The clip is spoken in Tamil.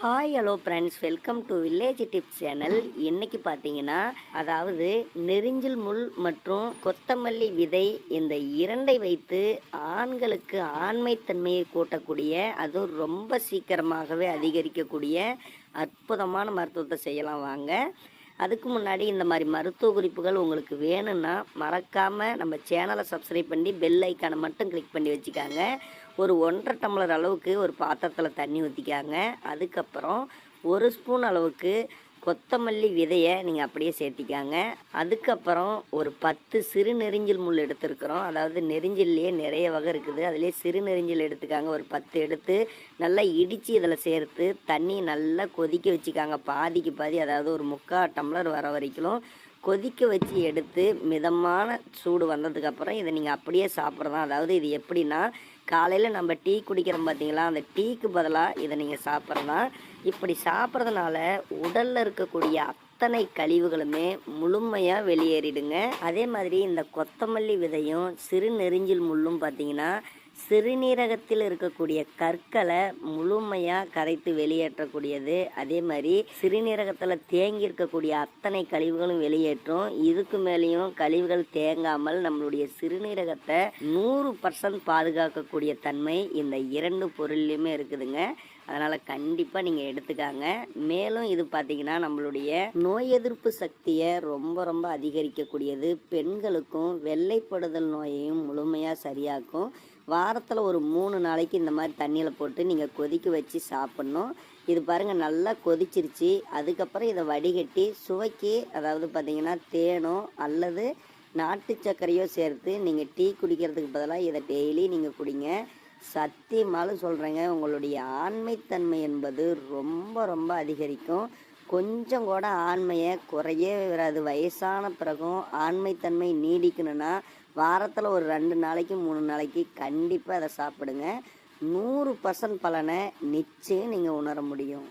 Hi hello friends welcome to village tips channel இன்னைக்கு பார்த்தீங்கன்னா அதாவது நெரிஞ்சில் முள் மற்றும் கொத்தமல்லி விதை இந்த இரண்டை வைத்து ஆண்களுக்கு ஆண்மைத்தன்மையை கூட்டக்கூடிய அதுவும் ரொம்ப சீக்கிரமாகவே அதிகரிக்கக்கூடிய அற்புதமான மருத்துவத்தை செய்யலாம் வாங்க. அதுக்கு முன்னாடி இந்த மாதிரி மருத்துவ குறிப்புகள் உங்களுக்கு வேணும்னா மறக்காமல் நம்ம சேனலை சப்ஸ்கிரைப் பண்ணி பெல் ஐக்கானை மட்டும் கிளிக் பண்ணி வச்சுக்காங்க. ஒரு ஒன்றரை டம்ளர் அளவுக்கு ஒரு பாத்திரத்தில் தண்ணி ஊற்றிக்காங்க அதுக்கப்புறம் ஒரு ஸ்பூன் அளவுக்கு கொத்தமல்லி விதையை நீங்கள் அப்படியே சேர்த்திக்காங்க. அதுக்கப்புறம் ஒரு பத்து சிறு நெறிஞ்சில் முள் எடுத்துருக்குறோம். அதாவது நெறிஞ்சில்லையே நிறைய வகை இருக்குது. அதுலேயே சிறு நெறிஞ்சில் எடுத்துக்காங்க. ஒரு பத்து எடுத்து நல்லா இடித்து இதில் சேர்த்து தண்ணி நல்லா கொதிக்க வச்சுக்காங்க. பாதிக்கு பாதி அதாவது ஒரு முக்கால் டம்ளர் வர வரைக்கும் கொதிக்க வச்சு எடுத்து மிதமான சூடு வந்ததுக்கப்புறம் இதை நீங்கள் அப்படியே சாப்பிட்றதா அதாவது இது எப்படின்னா காலையில் நம்ம டீ குடிக்கிறோம் பார்த்தீங்களா அந்த டீக்கு பதிலாக இதை நீங்கள் சாப்பிட்றதா இப்படி சாப்பிட்றதுனால உடலில் இருக்கக்கூடிய அத்தனை கழிவுகளுமே முழுமையாக வெளியேறிடுங்க. அதே மாதிரி இந்த கொத்தமல்லி விதையும் சிறு நெறிஞ்சில் முள்ளும் பார்த்தீங்கன்னா சிறுநீரகத்தில் இருக்கக்கூடிய கற்களை முழுமையாக கரைத்து வெளியேற்றக்கூடியது. அதே மாதிரி சிறுநீரகத்தில் தேங்கி இருக்கக்கூடிய அத்தனை கழிவுகளும் வெளியேற்றும். இதுக்கு மேலேயும் கழிவுகள் தேங்காமல் நம்மளுடைய சிறுநீரகத்தை நூறு பர்சன்ட் பாதுகாக்கக்கூடிய தன்மை இந்த இரண்டு பொருள்லையுமே இருக்குதுங்க. அதனால் கண்டிப்பாக நீங்கள் எடுத்துக்காங்க. மேலும் இது பார்த்தீங்கன்னா நம்மளுடைய நோய் எதிர்ப்பு சக்தியை ரொம்ப ரொம்ப அதிகரிக்கக்கூடியது. பெண்களுக்கும் வெள்ளைப்படுதல் நோயையும் முழுமையாக சரியாக்கும். வாரத்தில் ஒரு மூணு நாளைக்கு இந்த மாதிரி தண்ணியில் போட்டு நீங்கள் கொதிக்க வச்சு சாப்பிட்ணும். இது பாருங்கள் நல்லா கொதிச்சிருச்சு. அதுக்கப்புறம் இதை வடிகட்டி சுவைக்கு அதாவது பார்த்தீங்கன்னா தேனோ அல்லது நாட்டு சர்க்கரையோ சேர்த்து நீங்கள் டீ குடிக்கிறதுக்கு பதிலாக இதை டெய்லி நீங்கள் குடிங்க. சத்தியமாலும் சொல்கிறேங்க உங்களுடைய ஆண்மைத்தன்மை என்பது ரொம்ப ரொம்ப அதிகரிக்கும். கொஞ்சம் கூட ஆண்மையை குறையே வராது. வயசான பிறகும் ஆண்மைத்தன்மை நீடிக்கணும்னா வாரத்தில் ஒரு ரெண்டு நாளைக்கு மூணு நாளைக்கு கண்டிப்பாக அதை சாப்பிடுங்க. நூறு பர்சன்ட் பலனை நிச்சயம் நீங்கள் உணர முடியும்.